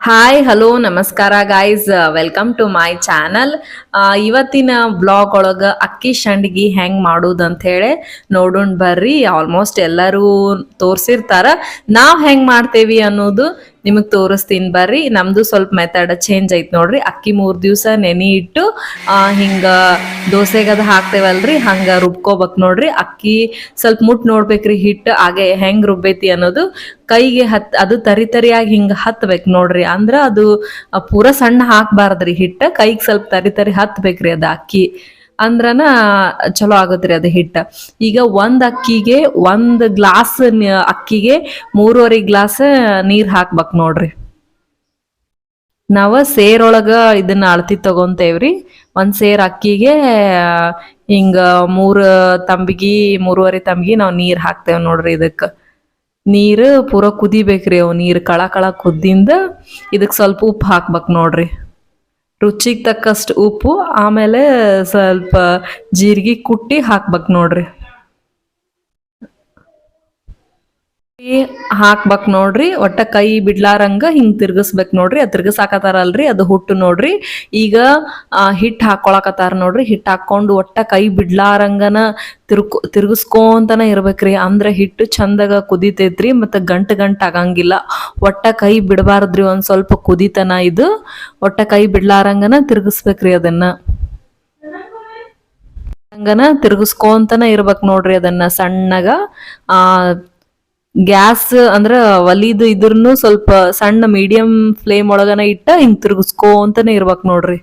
Hi hello ನಮಸ್ಕಾರ guys welcome to my channel ಇವತ್ತಿನ blog ಒಳಗ ಅಕ್ಕಿ ಸಂಡ್ಗಿ ಹೆಂಗ್ ಮಾಡೋದು ಅಂತ ಹೇಳಿ ನೋಡೋಣ ಬರ್ರಿ. ಆಲ್ಮೋಸ್ಟ್ ಎಲ್ಲರೂ ತೋರಿಸಿರ್ತಾರ. ನಾವ್ ಹೆಂಗ್ ಮಾಡ್ತೇವಿ ಅನ್ನೋದು ನಿಮಗ್ ತೋರಿಸ್ತೀನಿ ಬರ್ರಿ. ನಮ್ದು ಸ್ವಲ್ಪ ಮೆಥಡ್ ಚೇಂಜ್ ಐತ್ ನೋಡ್ರಿ. ಅಕ್ಕಿ ಮೂರ್ ದಿವ್ಸ ನೆನೆ ಇಟ್ಟು ಹಿಂಗ ದೋಸೆಗದ ಹಾಕ್ತೇವಲ್ರಿ, ಹಂಗ ರುಬ್ಕೋಬೇಕ್ ನೋಡ್ರಿ. ಅಕ್ಕಿ ಸ್ವಲ್ಪ ಮುಟ್ ನೋಡ್ಬೇಕ್ರಿ ಹಿಟ್ಟು ಹಾಗೆ ಹೆಂಗ್ ರುಬ್ಬೈತಿ ಅನ್ನೋದು. ಕೈಗೆ ಹತ್, ಅದು ತರಿ ತರಿಯಾಗಿ ಹಿಂಗ ಹತ್ಬೇಕು ನೋಡ್ರಿ. ಅಂದ್ರ ಅದು ಪೂರಾ ಪೂರ ಸಣ್ಣ ಹಾಕ್ಬಾರ್ದ್ರಿ ಹಿಟ್ಟ. ಕೈಗೆ ಸ್ವಲ್ಪ ತರಿ ತರಿ ಹತ್ಬೇಕ್ರಿ ಅದ ಅಕ್ಕಿ. ಅಂದ್ರನ ಚಲೋ ಆಗುತ್ತೆ ಅದು ಹಿಟ್ಟ. ಈಗ ಒಂದ್ ಅಕ್ಕಿಗೆ ಒಂದ್ ಗ್ಲಾಸ್ ಅಕ್ಕಿಗೆ ಮೂರುವರೆ ಗ್ಲಾಸ್ ನೀರ್ ಹಾಕ್ಬೇಕ್ ನೋಡ್ರಿ. ನಾವ ಸೇರೊಳಗ ಇದನ್ನ ಅಳತಿ ತಗೊಂತೇವ್ರಿ. ಒಂದ್ ಸೇರ್ ಅಕ್ಕಿಗೆ ಹಿಂಗ ಮೂರ್ ತಂಬಿಗಿ, ಮೂರುವರೆ ತಂಬಿಗಿ ನಾವ್ ನೀರ್ ಹಾಕ್ತೇವ್ ನೋಡ್ರಿ ಇದಕ್ಕ. ನೀರು ಪೂರ ಕುದಿಬೇಕ್ರಿ ಅವ್ ನೀರ್ ಕಳ ಕಳ ಕುದ್ದಿಂದ ಇದಕ್ ಸ್ವಲ್ಪ ಉಪ್ಪು ಹಾಕ್ಬೇಕ್ ನೋಡ್ರಿ. ರುಚಿಗೆ ತಕ್ಕಷ್ಟು ಉಪ್ಪು ಆಮೇಲೆ ಸ್ವಲ್ಪ ಜೀರಿಗೆ ಕುಟ್ಟಿ ಹಾಕ್ಬೇಕು ನೋಡ್ರಿ ಈ ಹಾಕ್ಬೇಕ್ ನೋಡ್ರಿ, ಒಟ್ಟ ಕೈ ಬಿಡ್ಲಾರಂಗ ಹಿಂಗ್ ತಿರ್ಗಿಸ್ಬೇಕು ನೋಡ್ರಿ, ಅದ್ ಸಾಕತಾರಲ್ರಿ ಅದು ಹುಟ್ಟು ನೋಡ್ರಿ. ಈಗ ಹಿಟ್ಟು ಹಿಟ್ ಹಾಕೊಳಕತ್ತಾರ ನೋಡ್ರಿ, ಹಿಟ್ ಹಾಕೊಂಡು ಒಟ್ಟ ಕೈ ಬಿಡ್ಲಾರಂಗನ ತಿರ್ಕೊ, ತಿರ್ಗಿಸ್ಕೊಂತನ ಇರ್ಬೇಕ್ರಿ. ಅಂದ್ರ ಹಿಟ್ಟು ಚಂದಾಗ ಕುದಿತೈತ್ರಿ, ಮತ್ತ ಗಂಟು ಗಂಟು ಆಗಂಗಿಲ್ಲ. ಒಟ್ಟ ಕೈ ಬಿಡಬಾರ್ದ್ರಿ ಒಂದ್ ಸ್ವಲ್ಪ ಕುದಿತನ ಇದು, ಒಟ್ಟ ಕೈ ಬಿಡ್ಲಾರಂಗನ ತಿರ್ಗಿಸ್ಬೇಕ್ರಿ ಅದನ್ನ. ಹಂಗನ ತಿರ್ಗಿಸ್ಕೊಂತನ ಇರ್ಬೇಕು ನೋಡ್ರಿ ಅದನ್ನ ಸಣ್ಣಗ. ಆ ಗ್ಯಾಸ್ ಅಂದ್ರ ಒಲಿದು ಇದ್ರನು ಸ್ವಲ್ಪ ಸಣ್ಣ ಮೀಡಿಯಂ ಫ್ಲೇಮ್ ಒಳಗನ ಇಟ್ಟ ಹಿಂಗ್ ತಿರುಗಿಸ್ಕೊಂತಾನೆ ಇರ್ಬೇಕು ನೋಡ್ರಿ.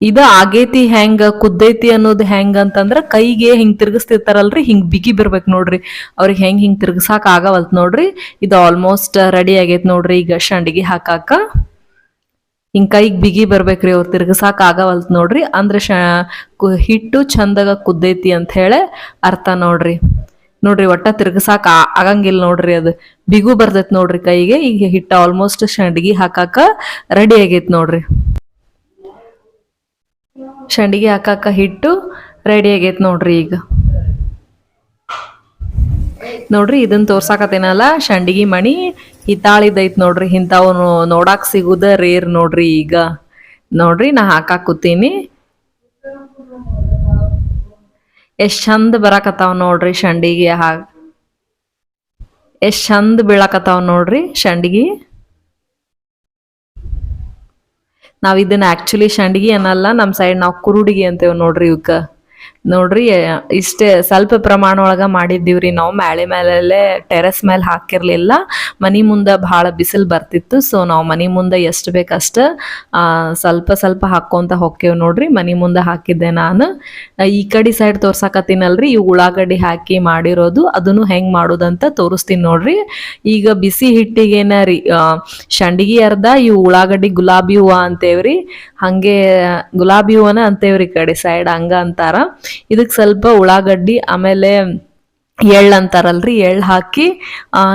ಇದ ಆಗೇತಿ ಹೆಂಗ, ಕುದ್ದೈತಿ ಅನ್ನೋದು ಹೆಂಗ ಅಂತಂದ್ರ ಕೈಗೆ ಹಿಂಗ್ ತಿರ್ಗಿಸ್ತಿರ್ತಾರಲ್ರಿ, ಹಿಂಗ್ ಬಿಗಿ ಬಿರ್ಬೇಕು ನೋಡ್ರಿ. ಅವ್ರಿಗೆ ಹೆಂಗ್ ಹಿಂಗ್ ತಿರ್ಗಿಸಾಕ್ ಆಗವಲ್ತ್ ನೋಡ್ರಿ. ಇದು ಆಲ್ಮೋಸ್ಟ್ ರೆಡಿ ಆಗೈತ್ ನೋಡ್ರಿ, ಈಗ ಶಂಡಿಗೆ ಹಾಕಾಕ. ಹಿಂಗ್ ಕೈಗೆ ಬಿಗಿ ಬರ್ಬೇಕ್ರಿ, ಅವ್ರು ತಿರ್ಗಿಸಾಕ ಆಗವಲ್ತ್ ನೋಡ್ರಿ. ಅಂದ್ರೆ ಹಿಟ್ಟು ಚಂದಾಗ ಕುದ್ದೈತಿ ಅಂತ ಹೇಳಿ ಅರ್ಥ ನೋಡ್ರಿ. ನೋಡ್ರಿ ಒಟ್ಟ ತಿರ್ಗಸಾಕ ಆಗಂಗಿಲ್ಲ ನೋಡ್ರಿ ಅದು. ಬಿಗು ಬರ್ತೈತ್ ನೋಡ್ರಿ ಕೈಗೆ. ಈಗ ಹಿಟ್ಟು ಆಲ್ಮೋಸ್ಟ್ ಸಂಡಿಗೆ ಹಾಕಾಕ ರೆಡಿ ಆಗೈತ್ ನೋಡ್ರಿ. ಸಂಡಿಗೆ ಹಾಕಾಕ ಹಿಟ್ಟು ರೆಡಿ ಆಗೈತ್ ನೋಡ್ರಿ ಈಗ. ನೋಡ್ರಿ ಇದನ್ನ ತೋರ್ಸಾಕತ್ತೇನಲ್ಲ? ಸಂಡಿಗೆ ಮಣಿ ಹಿತಾಳಿದೈತ್ ನೋಡ್ರಿ. ಇಂಥವು ನೋಡಾಕ್ ಸಿಗುದ ರೇರ್ ನೋಡ್ರಿ ಈಗ. ನೋಡ್ರಿ ನಾ ಹಾಕಾಕ ಕೂತೀನಿ. ಎಷ್ಟ್ ಚಂದ ಬರಾಕತ್ತಾವ ನೋಡ್ರಿ ಶಂಡಿಗೆ ಹಾಗ. ಎಷ್ಟ್ ಚಂದ ಬೀಳಾಕತ್ತಾವ ನೋಡ್ರಿ ಶಂಡಿಗೆ. ನಾವ್ ಇದನ್ನ ಆಕ್ಚುಲಿ ಶಂಡಿಗೆ ಅನ್ನಲ್ಲ, ನಮ್ ಸೈಡ್ ನಾವ್ ಕುರುಡಿಗೆ ಅಂತೇವ್ ನೋಡ್ರಿ ಇವಕ್ಕ ನೋಡ್ರಿ ಇಷ್ಟೇ ಸ್ವಲ್ಪ ಪ್ರಮಾಣ ಒಳಗ ಮಾಡಿದ್ದೀವ್ರಿ ನಾವು. ಮ್ಯಾಳೆ ಮೇಲೆ ಟೆರೆಸ್ ಮೇಲೆ ಹಾಕಿರ್ಲಿಲ್ಲ. ಮನಿ ಮುಂದೆ ಭಾಳ ಬಿಸಿಲು ಬರ್ತಿತ್ತು. ಸೊ ನಾವು ಮನಿ ಮುಂದೆ ಎಷ್ಟು ಬೇಕಷ್ಟ ಸ್ವಲ್ಪ ಸ್ವಲ್ಪ ಹಾಕ್ಕೊಂತ ಹೊಕ್ಕೇವ್ ನೋಡ್ರಿ. ಮನಿ ಮುಂದೆ ಹಾಕಿದ್ದೆ ನಾನು. ಈ ಕಡೆ ಸೈಡ್ ತೋರ್ಸಾಕತ್ತೀನಲ್ರಿ. ಈ ಉಳ್ಳಾಗಡ್ಡಿ ಹಾಕಿ ಮಾಡಿರೋದು. ಅದನ್ನು ಹೆಂಗ್ ಮಾಡೋದಂತ ತೋರಿಸ್ತೀನಿ ನೋಡ್ರಿ. ಈಗ ಬಿಸಿ ಹಿಟ್ಟಿಗೇನ ರೀ ಶಂಡಿಗೆ ಅರ್ಧ, ಈ ಉಳ್ಳಾಗಡ್ಡಿ ಗುಲಾಬಿ ಹೂವ ಅಂತೇವ್ರಿ. ಹಂಗೆ, ಗುಲಾಬಿ ಹೂವನ ಅಂತೇವ್ರಿ ಈ ಕಡೆ ಸೈಡ್ ಹಂಗ ಅಂತಾರ. ಇದಕ್ ಸ್ವಲ್ಪ ಉಳ್ಳಾಗಡ್ಡಿ ಆಮೇಲೆ ಎಳ್ಳು ಅಂತಾರಲ್ರಿ ಎಳ್ಳು ಹಾಕಿ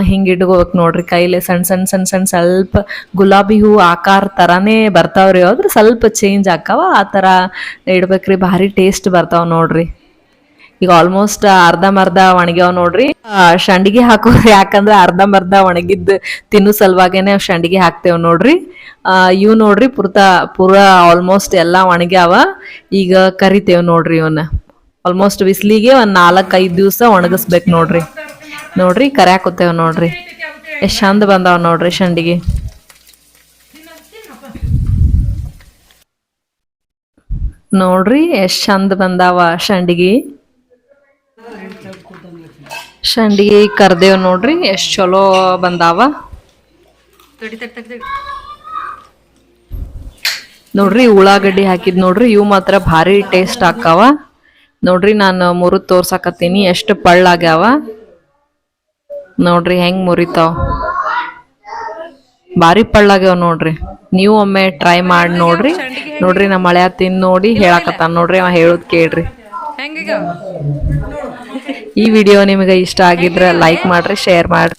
ಹಿಂಗೆ ಇಟ್ಕೋಬೇಕು ನೋಡ್ರಿ ಕೈಲಿ. ಸಣ್ಣ ಸಣ್ಣ ಸಣ್ಣ ಸಣ್ಣ ಸ್ವಲ್ಪ ಗುಲಾಬಿ ಹೂ ಆಕಾರ ಥರನೇ ಬರ್ತಾವ್ರಿ. ಆದ್ರೆ ಸ್ವಲ್ಪ ಚೇಂಜ್ ಆಕಾವ ಆ ಥರ ಇಡ್ಬೇಕ್ರಿ. ಭಾರಿ ಟೇಸ್ಟ್ ಬರ್ತಾವ ನೋಡ್ರಿ. ಈಗ ಆಲ್ಮೋಸ್ಟ್ ಅರ್ಧಂಬರ್ಧ ಒಣಗ್ಯಾವ ನೋಡ್ರಿ. ಆ, ಸಂಡಿಗೆ ಹಾಕೋರು ಯಾಕಂದ್ರೆ ಅರ್ಧಂಬರ್ಧ ಒಣಗಿದ್ದು ತಿನ್ನು ಸಲುವಾಗೇನೆ ಸಂಡಿಗೆ ಹಾಕ್ತೇವ್ ನೋಡ್ರಿ. ಇವ್ ನೋಡ್ರಿ ಪುರ್ತ ಪೂರ ಆಲ್ಮೋಸ್ಟ್ ಎಲ್ಲಾ ಒಣಗ್ಯಾವ. ಈಗ ಕರಿತೇವ್ ನೋಡ್ರಿ ಇವನ್ನ ಆಲ್ಮೋಸ್ಟ್ ಬಿಸಿಲಿಗೆ ಒಂದು ನಾಲ್ಕೈದು ದಿವಸ ಒಣಗಿಸ್ಬೇಕು ನೋಡ್ರಿ. ನೋಡ್ರಿ ಕರ್ಯಾಕೋತೇವ್ ನೋಡ್ರಿ. ಎಷ್ಟು ಚಂದ ಬಂದಾವ ನೋಡ್ರಿ ಸಂಡಿಗೆ ನೋಡ್ರಿ, ಎಷ್ಟು ಚಂದ ಬಂದಾವ ಸಂಡಿಗೆ ಸಂಡಿಗೆ ಕರ್ದೇವ್ ನೋಡ್ರಿ, ಎಷ್ಟು ಚಲೋ ಬಂದಾವ. ನೋಡ್ರಿ, ಉಳ್ಳಾಗಡ್ಡಿ ಹಾಕಿದ್ ನೋಡ್ರಿ, ಇವು ಮಾತ್ರ ಭಾರಿ ಟೇಸ್ಟ್ ಆಕಾವ ನೋಡ್ರಿ ನಾನು ಮುರಿದು ತೋರ್ಸಾಕತ್ತೀನಿ. ಎಷ್ಟು ಪಳ್ಳಾಗ್ಯಾವ ನೋಡ್ರಿ ಹೆಂಗ್ ಮುರಿತಾವ. ಭಾರಿ ಪಳ್ಳಾಗ್ಯಾವ ನೋಡ್ರಿ. ನೀವು ಒಮ್ಮೆ ಟ್ರೈ ಮಾಡಿ ನೋಡ್ರಿ. ನೋಡ್ರಿ ನಮ್ಮ ಮಳೆ ತಿನ್ ನೋಡಿ ಹೇಳಾಕತ್ತಾನ. ನೋಡ್ರಿ ಅವ ಹೇಳೋದ್ ಕೇಳ್ರಿ. ಈ ವಿಡಿಯೋ ನಿಮಗೆ ಇಷ್ಟ ಆಗಿದ್ರೆ ಲೈಕ್ ಮಾಡ್ರಿ ಶೇರ್ ಮಾಡ್ರಿ.